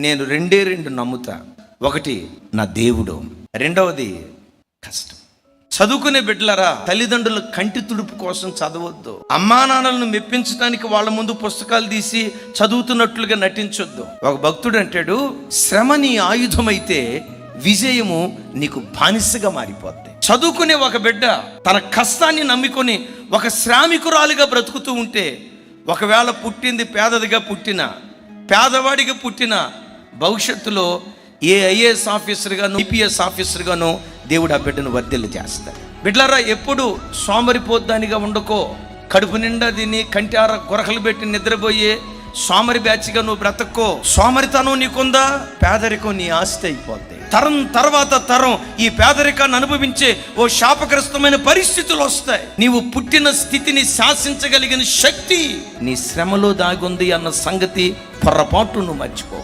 నేను రెండే రెండు నమ్ముతా. ఒకటి నా దేవుడు. రెండవది కష్టం. చదువుకునే బిడ్డలారా తల్లిదండ్రుల కంటి తుడుపు కోసం చదవద్దు. అమ్మా నాన్నలను మెప్పించడానికి వాళ్ళ ముందు పుస్తకాలు తీసి చదువుతున్నట్లుగా నటించొద్దు. ఒక భక్తుడు అంటాడు శ్రమ నీ ఆయుధమైతే విజయము నీకు బానిసగా మారిపోద్ది. చదువుకునే ఒక బిడ్డ తన కష్టాన్ని నమ్ముకొని ఒక శ్రామికురాలుగా బ్రతుకుతూ ఉంటే ఒకవేళ పుట్టింది పేదదిగా పుట్టిన పేదవాడిగా పుట్టిన భవిష్యత్తులో ఏ ఐఏఎస్ ఆఫీసర్గాను ఐపీఎస్ ఆఫీసర్గాను దేవుడు ఆ బిడ్డను వర్ధిల్లు చేస్తాడు. బిడ్డలారా ఎప్పుడు సోమరిపోద్దానిగా ఉండకో కడుపు నిండా తిని కంటార కొరకలు పెట్టి నిద్రపోయే సోమరి బ్యాచ్గా నువ్వు బ్రతక్కో సోమరితనం నీకుందా? పేదరికం నీ ఆస్తి అయిపోద్ది. తరం తర్వాత తరం ఈ పేదరికాన్ని అనుభవించే ఓ శాపగ్రస్తమైన పరిస్థితులు వస్తాయి. నీవు పుట్టిన స్థితిని శాసించగలిగిన శక్తి నీ శ్రమలో దాగుంది అన్న సంగతి పొరపాటు నువ్వు మర్చిపో.